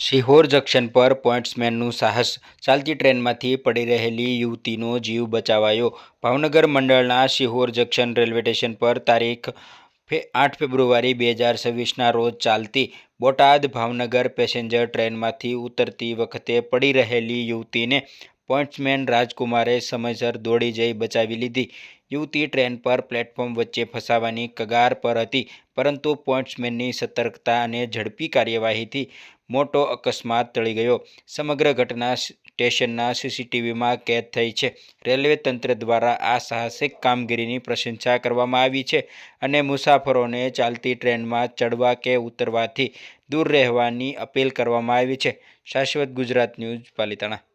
Sihor junction પર પોઇન્ટ્સમેનનું સાહસ ચાલતી ટ્રેનમાંથી પડી રહેલી યુવતીનો જીવ બચાવાયો. ભાવનગર મંડળના સિહોર જંકશન રેલવે સ્ટેશન પર તારીખ આઠ ફેબ્રુઆરી બે હજાર છવ્વીસના રોજ ચાલતી બોટાદ ભાવનગર પેસેન્જર ટ્રેનમાંથી ઉતરતી વખતે પડી રહેલી યુવતીને પોઇન્ટ્સમેન રાજકુમારે સમયસર દોડી જઈ બચાવી લીધી. યુવતી ટ્રેન પર પ્લેટફોર્મ વચ્ચે ફસાવાની કગાર પર હતી, પરંતુ પોઈન્ટ્સમેનની સતર્કતા અને ઝડપી કાર્યવાહીથી મોટો અકસ્માત ટળી ગયો. સમગ્ર ઘટના સ્ટેશનના સીસીટીવીમાં કેદ થઈ છે. રેલવે તંત્ર દ્વારા આ સાહસિક કામગીરીની પ્રશંસા કરવામાં આવી છે અને મુસાફરોને ચાલતી ટ્રેનમાં ચડવા કે ઉતરવાથી દૂર રહેવાની અપીલ કરવામાં આવી છે. શાશ્વત ગુજરાત ન્યૂઝ, પાલિતાણા.